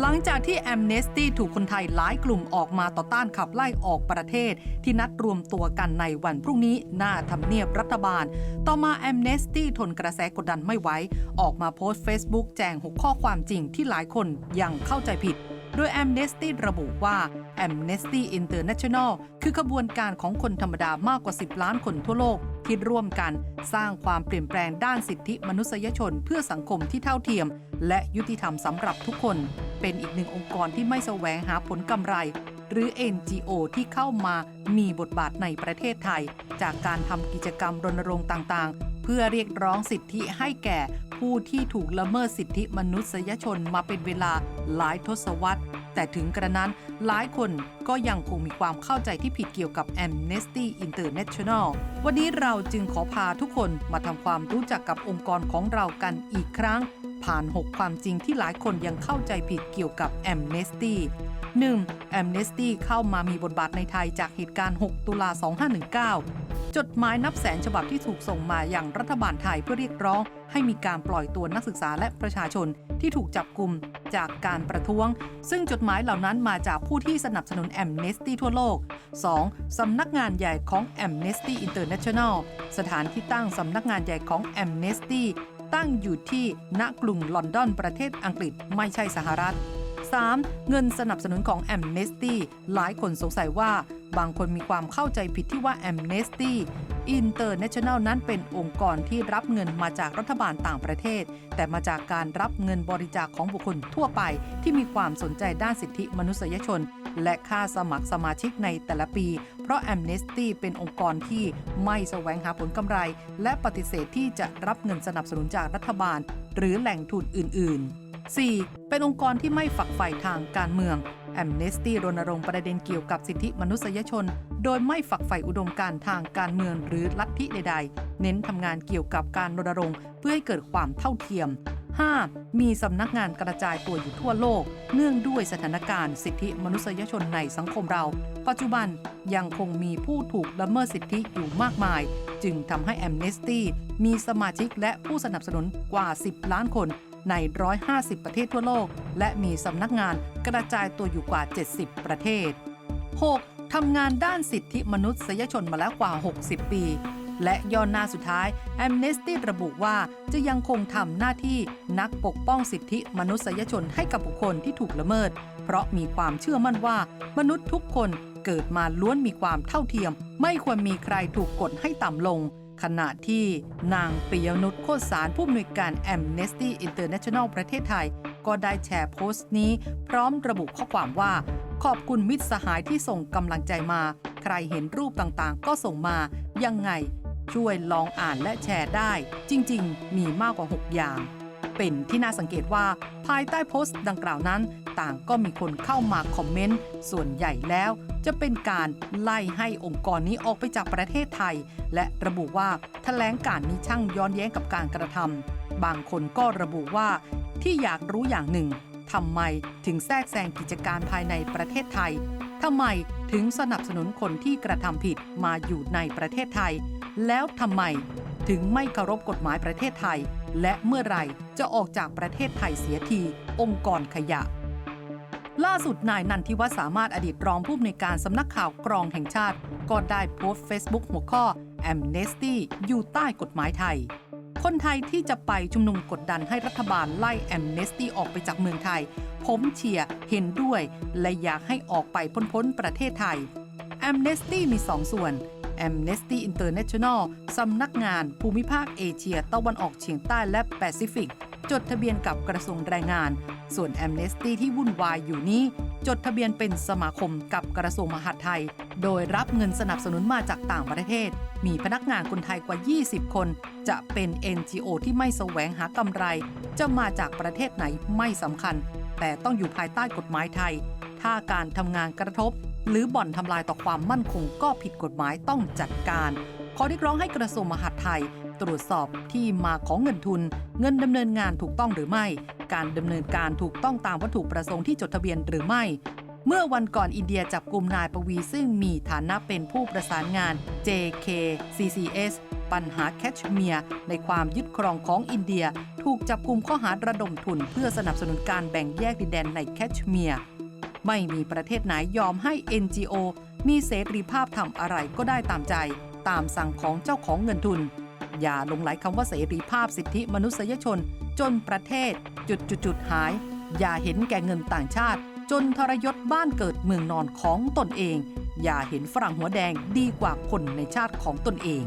หลังจากที่แอมเนสตี้ถูกคนไทยหลายกลุ่มออกมาต่อต้านขับไล่ออกประเทศ ที่นัดรวมตัวกันในวันพรุ่งนี้ หน้าทำเนียบรัฐบาล ต่อมาแอมเนสตี้ทนกระแสกดดันไม่ไหวออกมาโพสต์ Facebook แจง6ข้อความจริงที่หลายคนยังเข้าใจผิด โดย Amnesty ระบุว่า Amnesty International คือขบวนการของคนธรรมดามากกว่า 10 ล้านคนทั่วโลกที่ร่วมกันสร้างความเปลี่ยนแปลงด้านสิทธิมนุษยชนเพื่อสังคมที่เท่าเทียม และยุติธรรมสำหรับทุกคน เป็นอีกหนึ่งองค์กรที่ไม่แสวงหาผลกำไร หรือ NGO ที่เข้ามามีบทบาทในประเทศไทย จากการทำกิจกรรมรณรงค์ต่าง เพื่อเรียกร้องสิทธิให้แก่ผู้ที่ถูกละเมิดสิทธิมนุษยชนมาเป็นเวลาหลายทศวรรษ แต่ถึงกระนั้นหลายคนก็ยังคงมีความเข้าใจที่ผิดเกี่ยวกับ Amnesty International วันนี้เราจึงขอพาทุกคนมาทำความรู้จักกับองค์กรของเรากันอีกครั้ง ผ่าน 6 ความจริงที่หลายคนยังเข้าใจผิดเกี่ยวกับ Amnesty 1. Amnesty เข้ามามีบทบาทในไทยจากเหตุการณ์ 6 ตุลา 2519 จดหมายนับแสนฉบับที่ถูกส่งมาอย่างรัฐบาลไทยเพื่อเรียกร้อง ให้มีการปล่อยตัวนักศึกษาและประชาชนที่ถูกจับกลุ่มจากการประท้วง ซึ่งจดหมายเหล่านั้นมาจากผู้ที่สนับสนุน Amnesty ทั่วโลก 2. สำนักงานใหญ่ของ Amnesty International สถานที่ตั้งสำนักงานใหญ่ของ Amnesty ตั้งอยู่ที่ณกรุงลอนดอนประเทศอังกฤษไม่ใช่สหรัฐ 3. เงินสนับสนุนของ Amnesty หลายคนสงสัยว่าบางคนมีความเข้าใจผิดที่ว่า Amnesty International นั้นเป็นองค์กรที่รับเงินมาจากรัฐบาลต่างประเทศ แต่มาจากการรับเงินบริจาคของบุคคลทั่วไป ที่มีความสนใจด้านสิทธิมนุษยชน และค่าสมัครสมาชิกในแต่ละปี เพราะ Amnesty เป็นองค์กรที่ไม่แสวงหาผลกำไร และปฏิเสธที่จะรับเงินสนับสนุนจากรัฐบาล หรือแหล่งทุนอื่น ๆ 4. เป็นองค์กรที่ไม่ฝักใฝ่ทางการเมือง Amnesty รณรงค์ประเด็นเกี่ยวกับสิทธิมนุษยชน โดยไม่ฝักใฝ่อุดมการทางการเมืองหรือลัทธิใดๆ เน้นทำงานเกี่ยวกับการรณรงค์เพื่อให้เกิดความเท่าเทียม 5. มีสำนักงานกระจายตัวอยู่ทั่วโลก เนื่องด้วยสถานการณ์สิทธิมนุษยชนในสังคมเรา ปัจจุบันยังคงมีผู้ถูกละเมิดสิทธิอยู่มากมาย จึงทำให้ Amnesty มีสมาชิกและผู้สนับสนุนกว่า 10 ล้านคน ใน 150 ประเทศทั่วโลก และมีสำนักงานกระจายตัวอยู่กว่า 70 ประเทศ 6. ทำงานด้านสิทธิมนุษยชนมาแล้วกว่า 60 ปี และย่อหน้าสุดท้าย Amnesty ระบุว่าจะยังคงทำหน้าที่นักปกป้องสิทธิมนุษยชนให้กับบุคคลที่ถูกละเมิด เพราะมีความเชื่อมั่นว่า มนุษย์ทุกคนเกิดมาล้วนมีความเท่าเทียม ไม่ควรมีใครถูกกดให้ต่ำลง ขณะที่นางปิยนุชโคสารผู้อำนวยการ Amnesty International ประเทศไทย ก็ได้แชร์โพสต์นี้ พร้อมระบุข้อความว่า ขอบคุณมิตรสหายที่ส่งกำลังใจมา ใครเห็นรูปต่างๆ ก็ส่งมา ยังไง ช่วยลองอ่านและแชร์ได้ จริง ๆ มีมากกว่า 6 อย่าง เป็นที่น่าสังเกตว่าภายใต้โพสต์ดังกล่าวนั้น ต่างก็มีคนเข้ามาคอมเมนต์ ส่วนใหญ่แล้วจะเป็นการไล่ให้องค์กรนี้ออกไปจากประเทศไทย และระบุว่าแถลงการนี้ช่างย้อนแย้งกับการกระทำบางคนก็ระบุว่าที่อยากรู้อย่างหนึ่งทำไมถึงแทรกแซงกิจการภายในประเทศไทยทำไมถึงสนับสนุนคนที่กระทำผิดมาอยู่ในประเทศไทย แล้วทำไมถึงไม่เคารพกฎหมายประเทศไทย และเมื่อไรจะออกจากประเทศไทยเสียที องค์กรขยะ ล่าสุดนายนันทิวัฒน์สามารถอดีตรองผู้อำนวยการสำนักข่าวกรองแห่งชาติ ก็ได้โพสต์ Facebook หัวข้อ Amnesty อยู่ใต้กฎหมายไทย คนไทยที่จะไปชุมนุมกดดันให้รัฐบาลไล่ Amnesty ออกไปจากเมืองไทย ผมเชียร์เห็นด้วย และอยากให้ออกไปพ้นๆประเทศไทย Amnesty มี2ส่วน Amnesty International สำนักงานภูมิภาคเอเชียตะวันออกเฉียงใต้และแปซิฟิก จดทะเบียนกับกระทรวงแรงงาน ส่วน Amnesty ที่วุ่นวายอยู่นี้ จดทะเบียนเป็นสมาคมกับกระทรวงมหาดไทย โดยรับเงินสนับสนุนมาจากต่างประเทศ มีพนักงานคนไทยกว่า 20 คน จะเป็น NGO ที่ไม่แสวงหากำไร จะมาจากประเทศไหนไม่สำคัญ แต่ต้องอยู่ภายใต้กฎหมายไทย ถ้าการทำงานกระทบ หรือบ่อนทำลายต่อความมั่นคงก็ผิดกฎหมายต้องจัดการ ขอเรียกร้องให้กระทรวงมหาดไทย ตรวจสอบที่มาของเงินทุน เงินดำเนินงานถูกต้องหรือไม่ การดำเนินการถูกต้องตามวัตถุประสงค์ที่จดทะเบียนหรือไม่ เมื่อวันก่อนอินเดียจับกลุ่มนายปวีซึ่งมีฐานะเป็นผู้ประสานงาน JKCCS ปัญหาแคชเมียร์ในความยึดครองของอินเดีย ถูกจับกลุ่มข้อหาระดมทุนเพื่อสนับสนุนการแบ่งแยกดินแดนในแคชเมียร์ ไม่มีประเทศไหนยอมให้ NGO มีเสรีภาพทำอะไรก็ได้ตามใจ ตามสั่งของเจ้าของเงินทุน อย่าลงไหลคำว่าเสรีภาพสิทธิมนุษยชน จนประเทศ จุดจุดจุดหาย อย่าเห็นแก่เงินต่างชาติ จนทรยศบ้านเกิดเมืองนอนของตนเอง อย่าเห็นฝรั่งหัวแดงดีกว่าคนในชาติของตนเอง